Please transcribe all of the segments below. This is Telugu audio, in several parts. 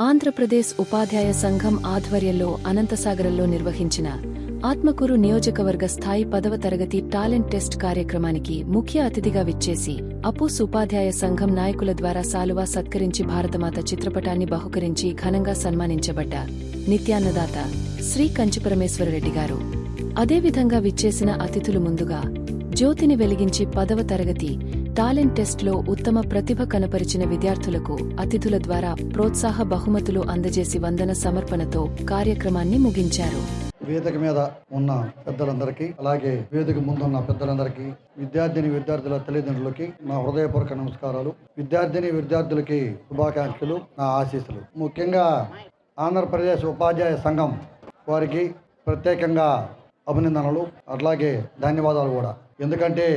ఆంధ్రప్రదేశ్ ఉపాధ్యాయ సంఘం ఆధ్వర్యంలో అనంతసాగరంలో నిర్వహించిన ఆత్మకూరు నియోజకవర్గ స్థాయి పదవ తరగతి టాలెంట్ టెస్ట్ కార్యక్రమానికి ముఖ్య అతిథిగా విచ్చేసి అపూస్ ఉపాధ్యాయ సంఘం నాయకుల ద్వారా సాలువా సత్కరించి భారతమాత చిత్రపటాన్ని బహుకరించి ఘనంగా సన్మానించబడ్డ నిత్యాన్నదాత శ్రీ కంచిపరమేశ్వరరెడ్డి గారు. అదేవిధంగా విచ్చేసిన అతిథులు ముందుగా జ్యోతిని వెలిగించి పదవ తరగతి టాలెంట్ టెస్ట్లో ఉత్తమ ప్రతిభ కనపరిచిన విద్యార్థులకు అతిథుల ద్వారా ప్రోత్సాహ బహుమతులు అందజేసి వందన సమర్పణతో కార్యక్రమాన్ని ముగించారు. వేదిక మీద ఉన్న పెద్దలందరికీ అలాగే వేదిక ముందున్న పెద్దలందరికీ విద్యార్థిని విద్యార్థుల తల్లిదండ్రులకి నా హృదయపూర్వక నమస్కారాలు. విద్యార్థిని విద్యార్థులకి శుభాకాంక్షలు నా ఆశీస్సులు. ముఖ్యంగా ఆంధ్రప్రదేశ్ ఉపాధ్యాయ సంఘం వారికి ప్రత్యేకంగా అభినందనలు అట్లాగే ధన్యవాదాలు కూడా. ఎందుకంటే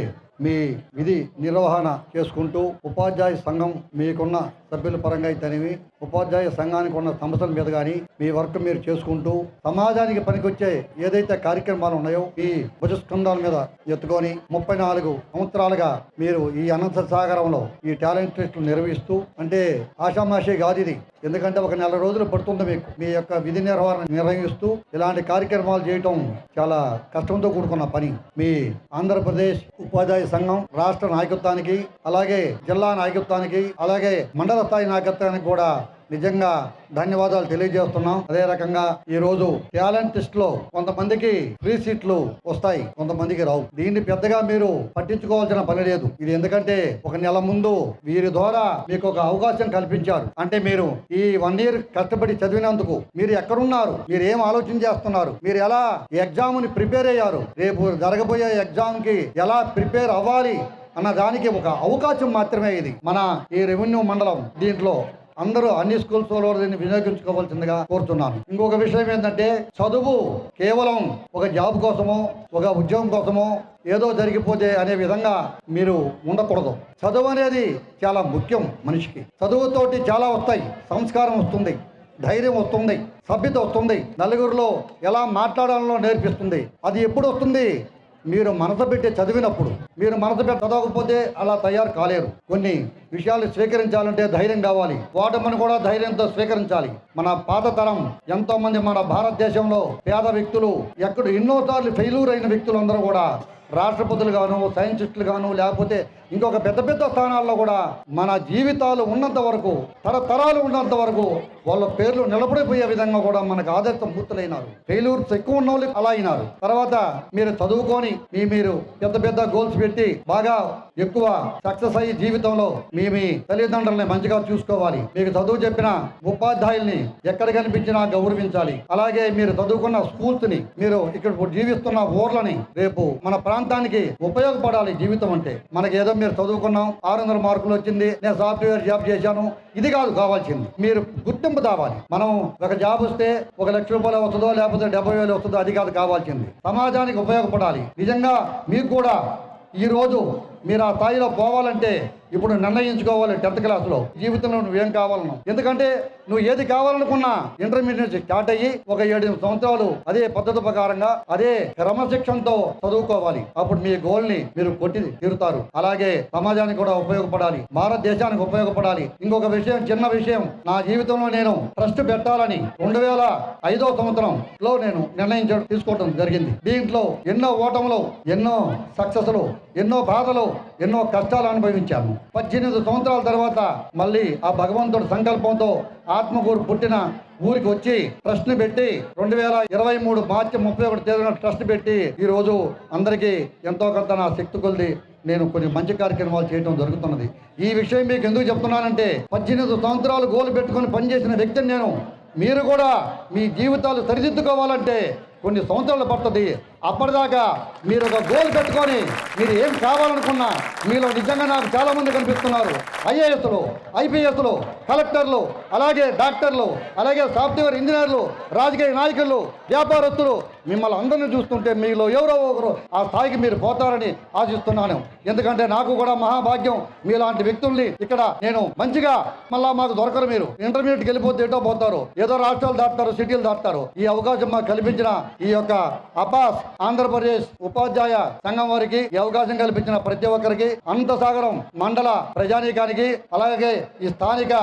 మీ విధి నిర్వహణ చేసుకుంటూ ఉపాధ్యాయ సంఘం మీకున్న సభ్యుల పరంగా అయితేనేవి ఉపాధ్యాయ సంఘానికి ఉన్న సమస్యల మీద కానీ మీ వర్క్ మీరు చేసుకుంటూ సమాజానికి పనికొచ్చే ఏదైతే కార్యక్రమాలు ఉన్నాయో ఈ భుజస్కంధాల మీద ఎత్తుకొని ముప్పై నాలుగు సంవత్సరాలుగా మీరు ఈ అనంత సాగరంలో ఈ టాలెంట్ టెస్టులు నిర్వహిస్తూ అంటే ఆషామాషే కాదు ఇది ఎందుకంటే ఒక నెల రోజులు పడుతుంది మీకు. మీ యొక్క విధి నిర్వహణ నిర్వహిస్తూ ఇలాంటి కార్యక్రమాలు చేయటం చాలా కష్టంతో కూడుకున్న పని. మీ ఆంధ్రప్రదేశ్ ఉపాధ్యాయ సంఘం రాష్ట్ర నాయకత్వానికి అలాగే జిల్లా నాయకత్వానికి అలాగే మండల స్థాయి నాయకత్వానికి కూడా నిజంగా ధన్యవాదాలు తెలియజేస్తున్నాం. అదే రకంగా ఈ రోజు టాలెంట్ టెస్ట్లో కొంతమందికి ఫ్రీ సీట్లు వస్తాయి కొంతమందికి రావు. దీన్ని పెద్దగా మీరు పట్టించుకోవాల్సిన పని లేదు. ఇది ఎందుకంటే ఒక నెల ముందు వీరి ద్వారా మీకు ఒక అవకాశం కల్పించారు. అంటే మీరు ఈ వన్ ఇయర్ కష్టపడి చదివినందుకు మీరు ఎక్కడున్నారు? మీరు ఏం ఆలోచన చేస్తున్నారు? మీరు ఎలా ఎగ్జామ్ని ప్రిపేర్ అయ్యారు? రేపు జరగబోయే ఎగ్జామ్కి ఎలా ప్రిపేర్ అవ్వాలి? అన్న దానికి ఒక అవకాశం మాత్రమే ఇది. మన ఈ రెవెన్యూ మండలం దీంట్లో అందరూ అన్ని స్కూల్స్లో దీన్ని వినియోగించుకోవాల్సిందిగా కోరుతున్నాను. ఇంకొక విషయం ఏంటంటే చదువు కేవలం ఒక జాబ్ కోసమో ఒక ఉద్యోగం కోసమో ఏదో జరిగిపోతే అనే విధంగా మీరు ఉండకూడదు. చదువు అనేది చాలా ముఖ్యం మనిషికి. చదువుతోటి చాలా వస్తాయి. సంస్కారం వస్తుంది. ధైర్యం వస్తుంది. సభ్యత వస్తుంది. నలుగురిలో ఎలా మాట్లాడాలో నేర్పిస్తుంది. అది ఎప్పుడు వస్తుంది? మీరు మనసు పెట్టి చదివినప్పుడు మీరు మనసు పెట్టి చదవకపోతే అలా తయారు కాలేరు. కొన్ని విషయాలు స్వీకరించాలంటే ధైర్యం కావాలి. వాటమని కూడా ధైర్యంతో స్వీకరించాలి. మన పాత తరం ఎంతో మంది మన భారతదేశంలో పేద వ్యక్తులు ఎక్కడ ఎన్నోసార్లు ఫెయిల్యూర్ అయిన వ్యక్తులందరూ కూడా రాష్ట్రపతులు గాను సైంటిస్టులు గాను లేకపోతే ఇంకొక పెద్ద పెద్ద స్థానాల్లో కూడా మన జీవితాలు ఉన్నంత వరకు తరతరాలు ఉన్నంత వరకు వాళ్ళ పేర్లు నిలబడిపోయే విధంగా కూడా మనకు ఆదర్శ పూర్తులైనారు. ఫెయిల్యూర్స్ ఎక్కువ ఉన్న వాళ్ళు అలా అయినారు. తర్వాత మీరు చదువుకొని మీ మీరు పెద్ద పెద్ద గోల్స్ పెట్టి బాగా ఎక్కువ సక్సెస్ అయ్యి జీవితంలో మీ మీ తల్లిదండ్రులని మంచిగా చూసుకోవాలి. మీకు చదువు చెప్పిన ఉపాధ్యాయుల్ని ఎక్కడ కనిపించినా గౌరవించాలి. అలాగే మీరు చదువుకున్న స్కూల్స్ని మీరు ఇక్కడ జీవిస్తున్న ఊర్లని రేపు మన ప్రాంతం ప్రాంతానికి ఉపయోగపడాలి జీవితం అంటే. మనకి ఏదో మీరు చదువుకున్నాం ఆరు వందల మార్కులు వచ్చింది నేను సాఫ్ట్వేర్ జాబ్ చేశాను ఇది కాదు కావాల్సింది. మీరు గుర్తింపు కావాలి మనం ఒక జాబ్ వస్తే ఒక లక్ష రూపాయలు వస్తుందో లేకపోతే డెబ్బై వేలు వస్తుందో అది కాదు కావాల్సింది. సమాజానికి ఉపయోగపడాలి. నిజంగా మీకు కూడా ఈ రోజు మీరు ఆ స్థాయిలో పోవాలంటే ఇప్పుడు నిర్ణయించుకోవాలి టెన్త్ క్లాస్లో. జీవితంలో నువ్వేం కావాలను ఎందుకంటే నువ్వు ఏది కావాలనుకున్నా ఇంటర్మీడియట్ స్టార్ట్ అయ్యి ఒక ఏడు సంవత్సరాలు అదే పద్ధతి ప్రకారంగా అదే క్రమశిక్షణతో చదువుకోవాలి. అప్పుడు మీ గోల్ని మీరు కొట్టి తీరుతారు. అలాగే సమాజానికి కూడా ఉపయోగపడాలి. భారతదేశానికి ఉపయోగపడాలి. ఇంకొక విషయం చిన్న విషయం. నా జీవితంలో నేను ట్రస్ట్ పెట్టాలని రెండు వేల ఐదో సంవత్సరం లో నేను నిర్ణయించడం తీసుకోవడం జరిగింది. దీంట్లో ఎన్నో ఓటములు ఎన్నో సక్సెస్లు ఎన్నో బాధలు ఎన్నో కష్టాలు అనుభవించాను పద్దెనిమిది సంవత్సరాల తర్వాత మళ్ళీ ఆ భగవంతుడి సంకల్పంతో ఆత్మకూరు పుట్టిన ఊరికి వచ్చి ట్రస్ట్ పెట్టి రెండు వేల ఇరవై మూడు మార్చి ముప్పై ఒకటి తేదీన ట్రస్ట్ పెట్టి ఈ రోజు అందరికీ ఎంతో కొంత నా శక్తి కొలిది నేను కొన్ని మంచి కార్యక్రమాలు చేయడం జరుగుతున్నది. ఈ విషయం మీకు ఎందుకు చెప్తున్నానంటే పద్దెనిమిది సంవత్సరాలు గోలు పెట్టుకొని పనిచేసిన వ్యక్తిని నేను మీరు కూడా మీ జీవితాలు సరిదిద్దుకోవాలంటే కొన్ని సంవత్సరాలు పడుతుంది. అప్పటిదాకా మీరు ఒక గోల్ పెట్టుకొని మీరు ఏం కావాలనుకున్నా మీలో నిజంగా నాకు చాలామంది కనిపిస్తున్నారు. ఐఏఎస్లు ఐపీఎస్లు కలెక్టర్లు అలాగే డాక్టర్లు అలాగే సాఫ్ట్వేర్ ఇంజనీర్లు రాజకీయ నాయకులు వ్యాపారస్తులు మిమ్మల్ని అందరినీ చూస్తుంటే మీలో ఎవరో ఒకరు ఆ స్థాయికి మీరు పోతారని ఆశిస్తున్నాను. ఎందుకంటే నాకు కూడా మహాభాగ్యం మీలాంటి వ్యక్తుల్ని ఇక్కడ నేను మంచిగా మళ్ళా మాకు దొరకరు మీరు. ఇంటర్మీడియట్కి వెళ్ళిపోతే ఏటో పోతారు. ఏదో రాష్ట్రాలు దాటుతారు సిటీలు దాటుతారు. ఈ అవకాశం మాకు కల్పించిన ఈ యొక్క అపాస్ ఆంధ్రప్రదేశ్ ఉపాధ్యాయ సంఘం వారికి ఈ అవకాశం కల్పించిన ప్రతి ఒక్కరికి అనంతసాగరం మండల ప్రజానీకానికి అలాగే ఈ స్థానిక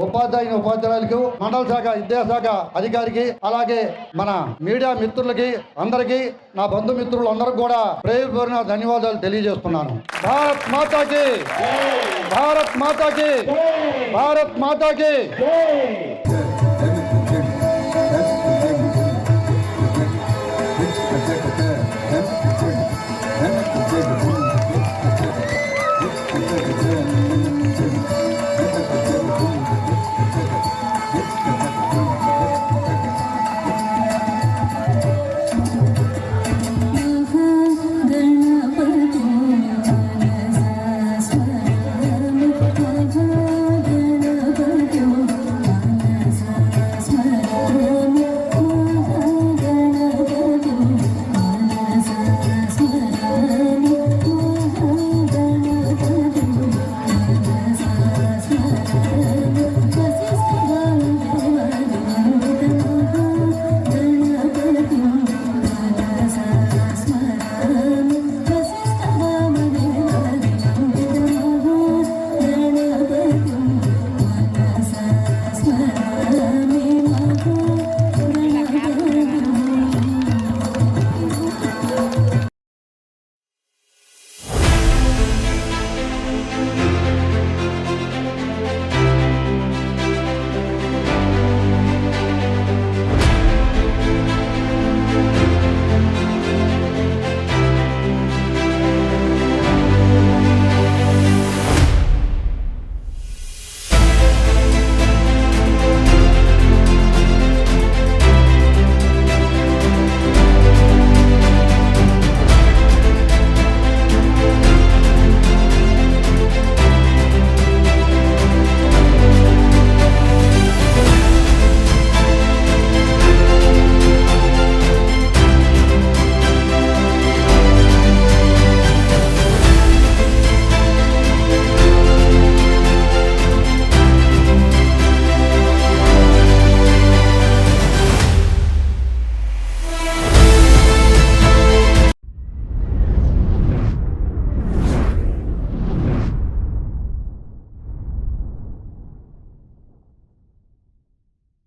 ఉపాధ్యాయుని ఉపాధ్యాయులకు మండల శాఖ విద్యాశాఖ అధికారికి అలాగే మన మీడియా మిత్రులకి అందరికీ నా బంధుమిత్రులు అందరికి కూడా ప్రేమ ధన్యవాదాలు తెలియజేస్తున్నాను. భారత్ మాతాకి! భారత్ మాతాకి! భారత్ మాతాకి!